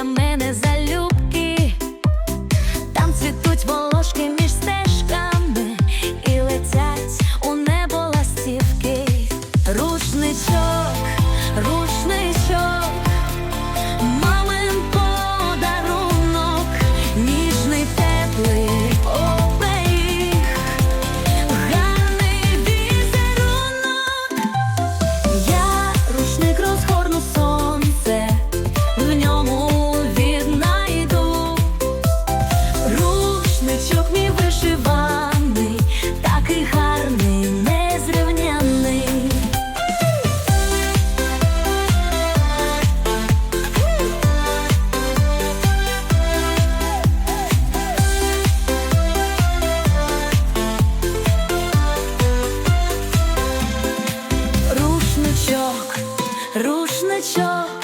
для мене залюбки, там цвітуть волошки між стежками і летять у небо ластівки, рушничок. 就